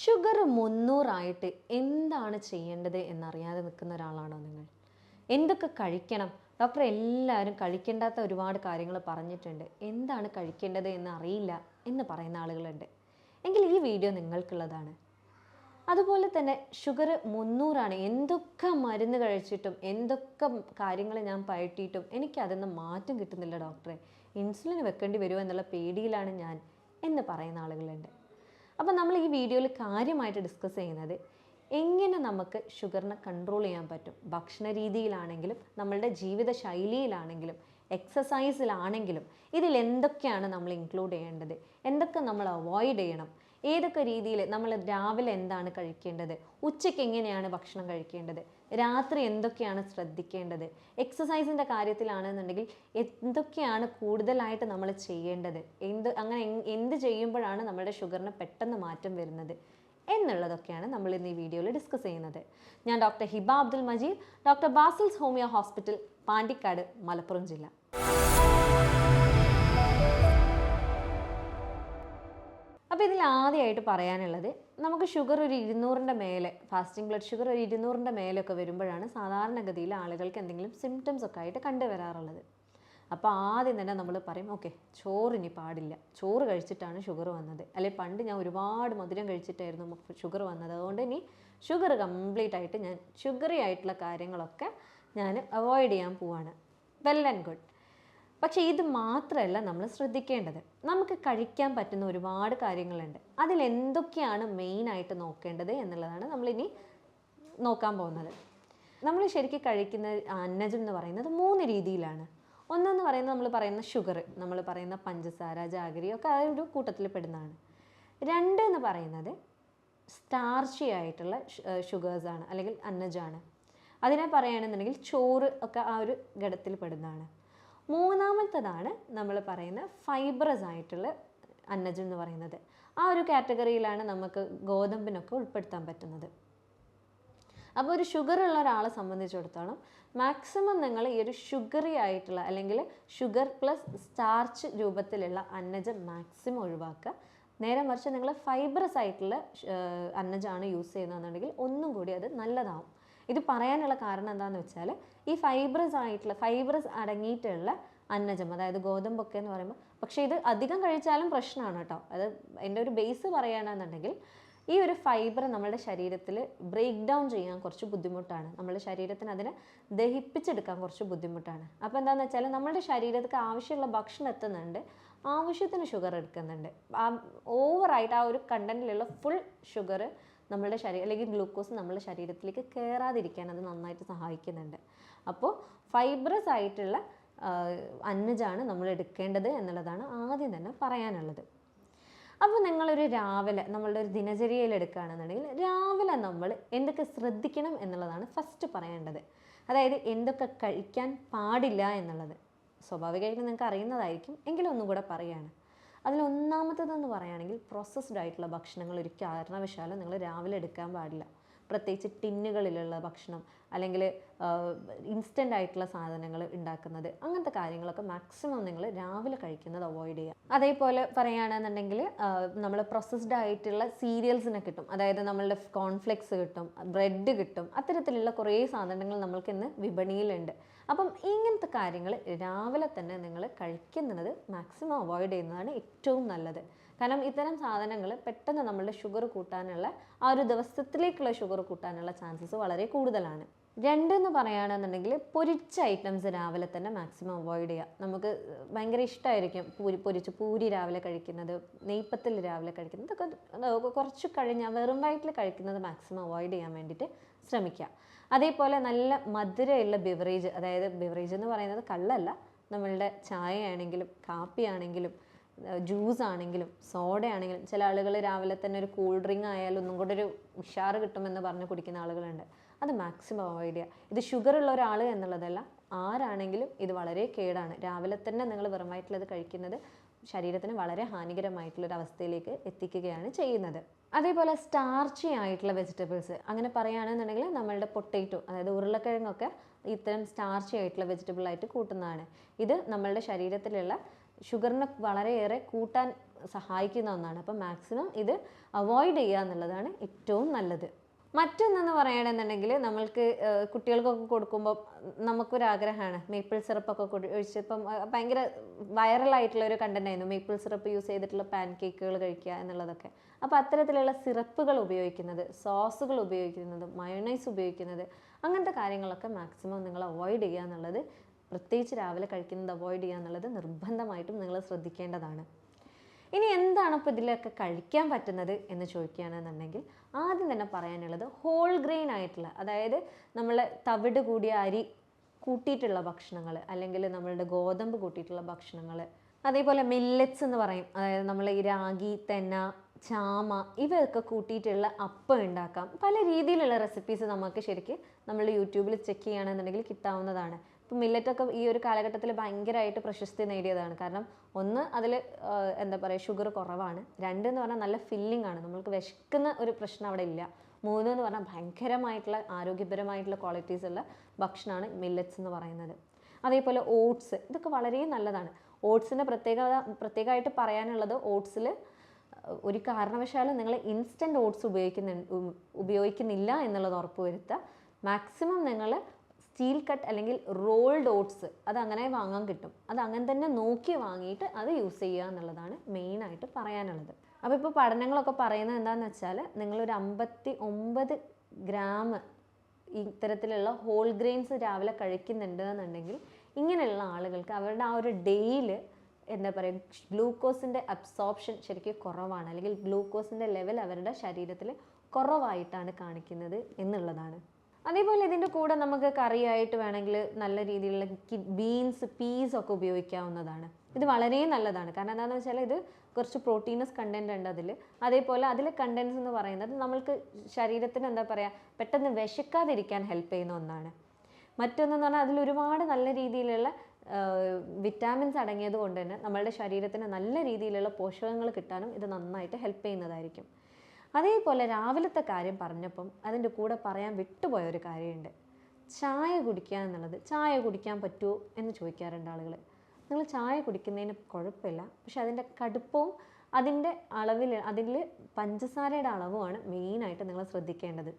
Sugar മുന്നൂറായിട്ട് എന്താണ് ചെയ്യേണ്ടത് എന്നറിയാതെ നിൽക്കുന്ന ഒരാളാണോ നിങ്ങൾ? എന്തൊക്കെ കഴിക്കണം? ഡോക്ടർ എല്ലാവരും കഴിക്കേണ്ടാത്ത ഒരുപാട് കാര്യങ്ങൾ പറഞ്ഞിട്ടുണ്ട്. എന്താണ് കഴിക്കേണ്ടത് എന്ന് അറിയില്ല എന്ന് പറയുന്ന ആളുകളുണ്ട്. എങ്കിൽ ഈ വീഡിയോ നിങ്ങൾക്കുള്ളതാണ്. അതുപോലെ തന്നെ ഷുഗർ മുന്നൂറാണ്. എന്തൊക്കെ മരുന്ന് കഴിച്ചിട്ടും എന്തൊക്കെ കാര്യങ്ങൾ ഞാൻ പയറ്റിയിട്ടും എനിക്ക് അതിൽ മാറ്റം കിട്ടുന്നില്ല ഡോക്ടറെ. ഇൻസുലിൻ വെക്കേണ്ടി വരുമോ എന്നുള്ള പേടിയിലാണ് ഞാൻ എന്ന് പറയുന്ന ആളുകളുണ്ട്. അപ്പോൾ നമ്മൾ ഈ വീഡിയോയിൽ കാര്യമായിട്ട് ഡിസ്കസ് ചെയ്യുന്നത് എങ്ങനെ നമുക്ക് ഷുഗറിനെ കൺട്രോൾ ചെയ്യാൻ പറ്റും? ഭക്ഷണ രീതിയിലാണെങ്കിലും നമ്മളുടെ ജീവിത ശൈലിയിലാണെങ്കിലും എക്സസൈസിലാണെങ്കിലും ഇതിൽ എന്തൊക്കെയാണ് നമ്മൾ ഇൻക്ലൂഡ് ചെയ്യേണ്ടത്? എന്തൊക്കെ നമ്മൾ അവോയ്ഡ് ചെയ്യണം? ഏതൊക്കെ രീതിയിൽ നമ്മൾ രാവിലെ എന്താണ് കഴിക്കേണ്ടത്? ഉച്ചയ്ക്ക് എങ്ങനെയാണ് ഭക്ഷണം കഴിക്കേണ്ടത്? രാത്രി എന്തൊക്കെയാണ് ശ്രദ്ധിക്കേണ്ടത്? എക്സസൈസിന്റെ കാര്യത്തിലാണെന്നുണ്ടെങ്കിൽ എന്തൊക്കെയാണ് കൂടുതലായിട്ട് നമ്മൾ ചെയ്യേണ്ടത്? എന്ത് അങ്ങനെ എന്ത് ചെയ്യുമ്പോഴാണ് നമ്മുടെ ഷുഗറിന് പെട്ടെന്ന് മാറ്റം വരുന്നത്? എന്നുള്ളതൊക്കെയാണ് നമ്മൾ ഇന്ന് ഈ വീഡിയോയിൽ ഡിസ്കസ് ചെയ്യുന്നത്. ഞാൻ doctor Hiba Abdul Majeed doctor Basil's homeo hospital Pandikkad Malappuram ജില്ല. അപ്പോൾ ഇതിൽ ആദ്യമായിട്ട് പറയാനുള്ളത് നമുക്ക് ഷുഗർ ഒരു ഇരുന്നൂറിന്റെ മേലെ ഫാസ്റ്റിംഗ് ബ്ലഡ് ഷുഗർ ഒരു ഇരുന്നൂറിന്റെ മേലൊക്കെ വരുമ്പോഴാണ് സാധാരണഗതിയിൽ ആളുകൾക്ക് എന്തെങ്കിലും സിംറ്റംസ് ഒക്കെ ആയിട്ട് കണ്ടുവരാറുള്ളത്. അപ്പോൾ ആദ്യം തന്നെ നമ്മൾ പറയും ഓക്കെ ചോറിനി പാടില്ല. ചോറ് കഴിച്ചിട്ടാണ് ഷുഗർ വന്നത്. അല്ലെ പണ്ട് ഞാൻ ഒരുപാട് മധുരം കഴിച്ചിട്ടായിരുന്നു ഷുഗർ വന്നത്. അതുകൊണ്ട് ഇനി ഷുഗർ കംപ്ലീറ്റ് ആയിട്ട് ഞാൻ ഷുഗറി ആയിട്ടുള്ള കാര്യങ്ങളൊക്കെ ഞാൻ അവോയ്ഡ് ചെയ്യാൻ പോവാണ്. വെൽ ആൻഡ് ഗുഡ് പക്ഷേ ഇത് മാത്രമല്ല നമ്മൾ ശ്രദ്ധിക്കേണ്ടത്. നമുക്ക് കഴിക്കാൻ പറ്റുന്ന ഒരുപാട് കാര്യങ്ങളുണ്ട്. അതിൽ എന്തൊക്കെയാണ് മെയിനായിട്ട് നോക്കേണ്ടത് എന്നുള്ളതാണ് നമ്മളിനി നോക്കാൻ പോകുന്നത്. നമ്മൾ ശരിക്കും കഴിക്കുന്ന അന്നജം എന്ന് പറയുന്നത് മൂന്ന് രീതിയിലാണ്. ഒന്നെന്ന് പറയുന്നത് നമ്മൾ പറയുന്ന ഷുഗർ നമ്മൾ പറയുന്ന പഞ്ചസാര ജാഗരി ഒക്കെ ആ ഒരു കൂട്ടത്തിൽ പെടുന്നതാണ്. രണ്ട് എന്ന് പറയുന്നത് സ്റ്റാർച്ചി ആയിട്ടുള്ള ഷുഗേഴ്സാണ് അല്ലെങ്കിൽ അന്നജമാണ്. അതിനെ പറയുകയാണെന്നുണ്ടെങ്കിൽ ചോറ് ഒക്കെ ആ ഒരു ഘടത്തിൽ പെടുന്നതാണ്. മൂന്നാമത്തതാണ് നമ്മൾ പറയുന്ന ഫൈബ്രസ് ആയിട്ടുള്ള അന്നജം എന്ന് പറയുന്നത്. ആ ഒരു കാറ്റഗറിയിലാണ് നമുക്ക് ഗോതമ്പിനൊക്കെ ഉൾപ്പെടുത്താൻ പറ്റുന്നത്. അപ്പോൾ ഒരു ഷുഗർ ഉള്ള ഒരാളെ സംബന്ധിച്ചിടത്തോളം മാക്സിമം നിങ്ങൾ ഈ ഒരു ഷുഗറി ആയിട്ടുള്ള അല്ലെങ്കിൽ ഷുഗർ പ്ലസ് സ്റ്റാർച്ച് രൂപത്തിലുള്ള അന്നജം മാക്സിമം ഒഴിവാക്കുക. നേരെ മറിച്ച് നിങ്ങൾ ഫൈബ്രസ് ആയിട്ടുള്ള അന്നജമാണ് യൂസ് ചെയ്യുന്നതെന്നുണ്ടെങ്കിൽ ഒന്നും കൂടി അത് നല്ലതാവും. ഇത് പറയാനുള്ള കാരണം എന്താണെന്ന് വെച്ചാൽ ഈ ഫൈബ്രസ് ആയിട്ടുള്ള ഫൈബ്രസ് അടങ്ങിയിട്ടുള്ള അന്നജം അതായത് ഗോതമ്പൊക്കെ എന്ന് പറയുമ്പോൾ പക്ഷേ ഇത് അധികം കഴിച്ചാലും പ്രശ്നമാണ് കേട്ടോ. അത് എന്റെ ഒരു ബേസ് പറയുകയാണെന്നുണ്ടെങ്കിൽ ഈ ഒരു ഫൈബർ നമ്മുടെ ശരീരത്തിൽ ബ്രേക്ക് ഡൗൺ ചെയ്യാൻ കുറച്ച് ബുദ്ധിമുട്ടാണ്. നമ്മുടെ ശരീരത്തിന് അതിനെ ദഹിപ്പിച്ചെടുക്കാൻ കുറച്ച് ബുദ്ധിമുട്ടാണ്. അപ്പോൾ എന്താണെന്ന് വെച്ചാൽ നമ്മുടെ ശരീരത്തിന് ആവശ്യമുള്ള ഭക്ഷണം എത്തുന്നുണ്ട് ആവശ്യത്തിന് ഷുഗർ എടുക്കുന്നുണ്ട്. ആ ഓവറായിട്ട് ആ ഒരു കണ്ടന്റിലുള്ള ഫുൾ ഷുഗർ നമ്മുടെ ശരീരം അല്ലെങ്കിൽ ഗ്ലൂക്കോസ് നമ്മുടെ ശരീരത്തിലേക്ക് കയറാതിരിക്കാൻ അത് നന്നായിട്ട് സഹായിക്കുന്നുണ്ട്. അപ്പോൾ ഫൈബ്രസ് ആയിട്ടുള്ള അന്നജാണ് നമ്മൾ എടുക്കേണ്ടത് എന്നുള്ളതാണ് ആദ്യം തന്നെ പറയാനുള്ളത്. അപ്പോൾ നിങ്ങളൊരു രാവിലെ നമ്മളുടെ ഒരു ദിനചര്യയിൽ എടുക്കുകയാണെന്നുണ്ടെങ്കിൽ രാവിലെ നമ്മൾ എന്തൊക്കെ ശ്രദ്ധിക്കണം എന്നുള്ളതാണ് ഫസ്റ്റ് പറയേണ്ടത്. അതായത് എന്തൊക്കെ കഴിക്കാൻ പാടില്ല എന്നുള്ളത്. സ്വാഭാവികമായിട്ടും നിങ്ങൾക്ക് അറിയുന്നതായിരിക്കും. എങ്കിലും ഒന്നും കൂടെ പറയുകയാണ്. അതിൽ ഒന്നാമത്തേതെന്ന് പറയുകയാണെങ്കിൽ പ്രോസസ്ഡ് ആയിട്ടുള്ള ഭക്ഷണങ്ങൾ ഒരു കാരണവശാലും നിങ്ങൾ രാവിലെ എടുക്കാൻ പാടില്ല. പ്രത്യേകിച്ച് ടിന്നുകളിലുള്ള ഭക്ഷണം അല്ലെങ്കിൽ ഇൻസ്റ്റന്റ് ആയിട്ടുള്ള സാധനങ്ങൾ ഉണ്ടാക്കുന്നത് അങ്ങനത്തെ കാര്യങ്ങളൊക്കെ മാക്സിമം നിങ്ങൾ രാവിലെ കഴിക്കുന്നത് അവോയ്ഡ് ചെയ്യുക. അതേപോലെ പറയുകയാണെന്നുണ്ടെങ്കിൽ നമ്മൾ പ്രോസസ്ഡ് ആയിട്ടുള്ള സീരിയൽസിനെ കിട്ടും. അതായത് നമ്മളുടെ കോൺഫ്ലെക്സ് കിട്ടും ബ്രെഡ് കിട്ടും അത്തരത്തിലുള്ള കുറേ സാധനങ്ങൾ നമ്മൾക്ക് ഇന്ന് വിപണിയിലുണ്ട്. അപ്പം ഇങ്ങനത്തെ കാര്യങ്ങൾ രാവിലെ തന്നെ നിങ്ങൾ കഴിക്കുന്നത് മാക്സിമം അവോയ്ഡ് ചെയ്യുന്നതാണ് ഏറ്റവും നല്ലത്. കാരണം ഇത്തരം സാധനങ്ങൾ പെട്ടെന്ന് നമ്മളുടെ ഷുഗർ കൂട്ടാനുള്ള ആ ഒരു ദിവസത്തിലേക്കുള്ള ഷുഗർ കൂട്ടാനുള്ള ചാൻസസ് വളരെ കൂടുതലാണ്. രണ്ട് എന്ന് പറയുകയാണെന്നുണ്ടെങ്കിൽ പൊരിച്ച ഐറ്റംസ് രാവിലെ തന്നെ മാക്സിമം അവോയ്ഡ് ചെയ്യുക. നമുക്ക് ഭയങ്കര ഇഷ്ടമായിരിക്കും പൂരി പൊരിച്ച് പൂരി രാവിലെ കഴിക്കുന്നത് നെയ്പ്പത്തിൽ രാവിലെ കഴിക്കുന്നത് ഇതൊക്കെ കുറച്ച് കഴിഞ്ഞാൽ വെറും വയറ്റിൽ കഴിക്കുന്നത് മാക്സിമം അവോയ്ഡ് ചെയ്യാൻ വേണ്ടിയിട്ട് ശ്രമിക്കുക. അതേപോലെ നല്ല മധുരമുള്ള ബിവറേജ് അതായത് ബിവറേജ് എന്ന് പറയുന്നത് കള്ളല്ല. നമ്മളുടെ ചായ ആണെങ്കിലും കാപ്പി ആണെങ്കിലും ജ്യൂസ് ആണെങ്കിലും സോഡ ആണെങ്കിലും ചില ആളുകൾ രാവിലെ തന്നെ ഒരു കൂൾ ഡ്രിങ്ക് ആയാലും ഒന്നും കൂടെ ഒരു ഉഷാറ് കിട്ടുമെന്ന് പറഞ്ഞ് കുടിക്കുന്ന ആളുകളുണ്ട്. അത് മാക്സിമം അവോയ്ഡ് ചെയ്യുക. ഇത് ഷുഗർ ഉള്ള ഒരാൾ എന്നുള്ളതല്ല ആരാണെങ്കിലും ഇത് വളരെ കേടാണ്. രാവിലെ തന്നെ നിങ്ങൾ വെറുമായിട്ടുള്ളത് കഴിക്കുന്നത് ശരീരത്തിന് വളരെ ഹാനികരമായിട്ടുള്ളൊരു അവസ്ഥയിലേക്ക് എത്തിക്കുകയാണ് ചെയ്യുന്നത്. അതേപോലെ സ്റ്റാർച്ചി ആയിട്ടുള്ള വെജിറ്റബിൾസ് അങ്ങനെ പറയുകയാണെന്നുണ്ടെങ്കിൽ നമ്മളുടെ പൊട്ടേറ്റോ അതായത് ഉരുളക്കിഴങ്ങൊക്കെ ഇത്തരം സ്റ്റാർച്ചി ആയിട്ടുള്ള വെജിറ്റബിൾ ആയിട്ട് കൂട്ടുന്നതാണ്. ഇത് നമ്മളുടെ ശരീരത്തിലുള്ള ഷുഗറിനെ വളരെയേറെ കൂട്ടാൻ സഹായിക്കുന്ന ഒന്നാണ്. അപ്പം മാക്സിമം ഇത് അവോയ്ഡ് ചെയ്യുക എന്നുള്ളതാണ് ഏറ്റവും നല്ലത്. മറ്റൊന്നെന്ന് പറയുകയാണെന്നുണ്ടെങ്കിൽ നമ്മൾക്ക് കുട്ടികൾക്കൊക്കെ കൊടുക്കുമ്പോൾ നമുക്കൊരാഗ്രഹമാണ്. മേപ്പിൾ സിറപ്പൊക്കെ ഒഴിച്ച് ഇപ്പം ഭയങ്കര വൈറലായിട്ടുള്ള ഒരു കണ്ടന്റ് ആയിരുന്നു. മേപ്പിൾ സിറപ്പ് യൂസ് ചെയ്തിട്ടുള്ള പാൻ കേക്കുകൾ കഴിക്കുക എന്നുള്ളതൊക്കെ. അപ്പോൾ അത്തരത്തിലുള്ള സിറപ്പുകൾ ഉപയോഗിക്കുന്നത് സോസുകൾ ഉപയോഗിക്കുന്നത് മയോണൈസ് ഉപയോഗിക്കുന്നത് അങ്ങനത്തെ കാര്യങ്ങളൊക്കെ മാക്സിമം നിങ്ങൾ അവോയ്ഡ് ചെയ്യുക എന്നുള്ളത് പ്രത്യേകിച്ച് രാവിലെ കഴിക്കുന്നത് അവോയ്ഡ് ചെയ്യുക എന്നുള്ളത് നിർബന്ധമായിട്ടും നിങ്ങൾ ശ്രദ്ധിക്കേണ്ടതാണ്. ഇനി എന്താണ് ഇപ്പോൾ ഇതിലൊക്കെ കഴിക്കാൻ പറ്റുന്നത് എന്ന് ചോദിക്കുകയാണെന്നുണ്ടെങ്കിൽ ആദ്യം തന്നെ പറയാനുള്ളത് ഹോൾ ഗ്രെയിൻ ആയിട്ടുള്ള അതായത് നമ്മൾ തവിട് കൂടിയ അരി കൂട്ടിയിട്ടുള്ള ഭക്ഷണങ്ങൾ അല്ലെങ്കിൽ നമ്മളുടെ ഗോതമ്പ് കൂട്ടിയിട്ടുള്ള ഭക്ഷണങ്ങൾ അതേപോലെ മില്ലറ്റ്സ് എന്ന് പറയും. അതായത് നമ്മൾ ഈ രാഗി തെന്ന ചാമ ഇവയൊക്കെ കൂട്ടിയിട്ടുള്ള അപ്പം ഉണ്ടാക്കാം. പല രീതിയിലുള്ള റെസിപ്പീസ് നമുക്ക് ശരിക്കും നമ്മൾ യൂട്യൂബിൽ ചെക്ക് ചെയ്യുകയാണെന്നുണ്ടെങ്കിൽ കിട്ടാവുന്നതാണ്. ഇപ്പം മില്ലറ്റൊക്കെ ഈ ഒരു കാലഘട്ടത്തിൽ ഭയങ്കരമായിട്ട് പ്രശസ്തി നേടിയതാണ്. കാരണം ഒന്ന് അതിൽ എന്താ പറയുക ഷുഗർ കുറവാണ്. രണ്ട് എന്ന് പറഞ്ഞാൽ നല്ല ഫില്ലിംഗ് ആണ്. നമ്മൾക്ക് വിശക്കുന്ന ഒരു പ്രശ്നം അവിടെ ഇല്ല. മൂന്ന് എന്ന് പറഞ്ഞാൽ ഭയങ്കരമായിട്ടുള്ള ആരോഗ്യപരമായിട്ടുള്ള ക്വാളിറ്റീസ് ഉള്ള ഭക്ഷണമാണ് മില്ലറ്റ്സ് എന്ന് പറയുന്നത്. അതേപോലെ ഓട്സ് ഇതൊക്കെ വളരെ നല്ലതാണ്. ഓട്സിന്റെ പ്രത്യേകത പ്രത്യേകമായിട്ട് പറയാനുള്ളത് ഓട്സിൽ ഒരു കാരണവശാലും നിങ്ങൾ ഇൻസ്റ്റന്റ് ഓട്സ് ഉപയോഗിക്കുന്ന ഉപയോഗിക്കുന്നില്ല എന്നുള്ളത് ഉറപ്പ് വരുത്തുക മാക്സിമം നിങ്ങൾ സ്റ്റീൽ കട്ട് അല്ലെങ്കിൽ റോൾഡ് ഓട്സ് അത് അങ്ങനെ വാങ്ങാൻ കിട്ടും. അത് അങ്ങനെ തന്നെ നോക്കി വാങ്ങിയിട്ട് അത് യൂസ് ചെയ്യുക എന്നുള്ളതാണ് മെയിനായിട്ട് പറയാനുള്ളത്. അപ്പോൾ ഇപ്പോൾ പഠനങ്ങളൊക്കെ പറയുന്നത് എന്താണെന്ന് വെച്ചാൽ നിങ്ങളൊരു അമ്പത്തി ഒമ്പത് ഗ്രാം ഇത്തരത്തിലുള്ള ഹോൾ ഗ്രെയിൻസ് രാവിലെ കഴിക്കുന്നുണ്ട് എന്നുണ്ടെങ്കിൽ ഇങ്ങനെയുള്ള ആളുകൾക്ക് അവരുടെ ആ ഒരു ഡേയിൽ എന്താ പറയുക ഗ്ലൂക്കോസിന്റെ അബ്സോർപ്ഷൻ ശരിക്കും കുറവാണ്. അല്ലെങ്കിൽ ഗ്ലൂക്കോസിന്റെ ലെവൽ അവരുടെ ശരീരത്തിൽ കുറവായിട്ടാണ് കാണിക്കുന്നത് എന്നുള്ളതാണ്. അതേപോലെ ഇതിന്റെ കൂടെ നമുക്ക് കറിയായിട്ട് വേണമെങ്കിൽ നല്ല രീതിയിലുള്ള ബീൻസ് പീസ് ഒക്കെ ഉപയോഗിക്കാവുന്നതാണ്. ഇത് വളരെ നല്ലതാണ്. കാരണം എന്താണെന്ന് വെച്ചാൽ ഇത് കുറച്ച് പ്രോട്ടീനസ് കണ്ടന്റ് ഉണ്ട് അതിൽ അതേപോലെ അതിലെ കണ്ടൻസ് എന്ന് പറയുന്നത് നമ്മൾക്ക് ശരീരത്തിന് എന്താ പറയുക പെട്ടെന്ന് വിശക്കാതിരിക്കാൻ ഹെൽപ്പ് ചെയ്യുന്ന ഒന്നാണ്. മറ്റൊന്നെന്ന് പറഞ്ഞാൽ അതിൽ ഒരുപാട് നല്ല രീതിയിലുള്ള വിറ്റാമിൻസ് അടങ്ങിയത് കൊണ്ട് തന്നെ നമ്മളുടെ ശരീരത്തിന് നല്ല രീതിയിലുള്ള പോഷകങ്ങൾ കിട്ടാനും ഇത് നന്നായിട്ട് ഹെൽപ്പ് ചെയ്യുന്നതായിരിക്കും. അതേപോലെ രാവിലത്തെ കാര്യം പറഞ്ഞപ്പം അതിന്റെ കൂടെ പറയാൻ വിട്ടുപോയ ഒരു കാര്യമുണ്ട്. ചായ കുടിക്കുക എന്നുള്ളത് ചായ കുടിക്കാൻ പറ്റുമോ എന്ന് ചോദിക്കാറുണ്ട് ആളുകൾ. നിങ്ങൾ ചായ കുടിക്കുന്നതിന് കുഴപ്പമില്ല പക്ഷെ അതിന്റെ കടുപ്പവും അതിന്റെ അളവിൽ അതിൽ പഞ്ചസാരയുടെ അളവുമാണ് മെയിനായിട്ട് നിങ്ങൾ ശ്രദ്ധിക്കേണ്ടത്.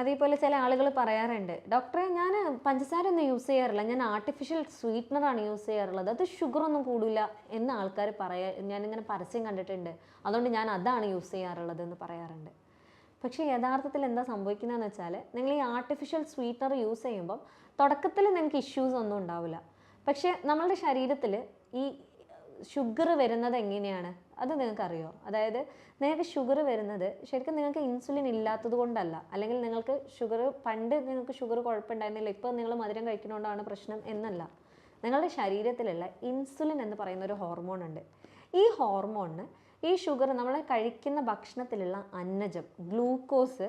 അതേപോലെ ചില ആളുകൾ പറയാറുണ്ട് ഡോക്ടറെ ഞാൻ പഞ്ചസാര ഒന്നും യൂസ് ചെയ്യാറില്ല. ഞാൻ ആർട്ടിഫിഷ്യൽ സ്വീറ്റ്നറാണ് യൂസ് ചെയ്യാറുള്ളത്. അത് ഷുഗർ ഒന്നും കൂടില്ല എന്ന് ആൾക്കാർ പറയാ ഞാനിങ്ങനെ പരസ്യം കണ്ടിട്ടുണ്ട്. അതുകൊണ്ട് ഞാൻ അതാണ് യൂസ് ചെയ്യാറുള്ളത് എന്ന് പറയാറുണ്ട്. പക്ഷേ യഥാർത്ഥത്തിൽ എന്താ സംഭവിക്കുന്നതെന്ന് വെച്ചാൽ നിങ്ങൾ ഈ ആർട്ടിഫിഷ്യൽ സ്വീറ്റ്നർ യൂസ് ചെയ്യുമ്പം തുടക്കത്തിൽ നിങ്ങൾക്ക് ഇഷ്യൂസ് ഒന്നും ഉണ്ടാവില്ല. പക്ഷേ നമ്മളുടെ ശരീരത്തിൽ ഈ ഷുഗർ വരുന്നത് എങ്ങനെയാണ്? അത് നിങ്ങൾക്കറിയോ? അതായത് നിങ്ങൾക്ക് ഷുഗർ വരുന്നത് ശരിക്കും നിങ്ങൾക്ക് ഇൻസുലിൻ ഇല്ലാത്തത് കൊണ്ടല്ല. അല്ലെങ്കിൽ നിങ്ങൾക്ക് ഷുഗർ പണ്ട് നിങ്ങൾക്ക് ഷുഗർ കുഴപ്പമുണ്ടായിരുന്നില്ല. ഇപ്പോൾ നിങ്ങൾ മധുരം കഴിക്കുന്നതുകൊണ്ടാണ് പ്രശ്നം എന്നല്ല. നിങ്ങളുടെ ശരീരത്തിലുള്ള ഇൻസുലിൻ എന്ന് പറയുന്ന ഒരു ഹോർമോൺ ഉണ്ട്. ഈ ഹോർമോണിന് ഈ ഷുഗർ നമ്മൾ കഴിക്കുന്ന ഭക്ഷണത്തിലുള്ള അന്നജം ഗ്ലൂക്കോസ്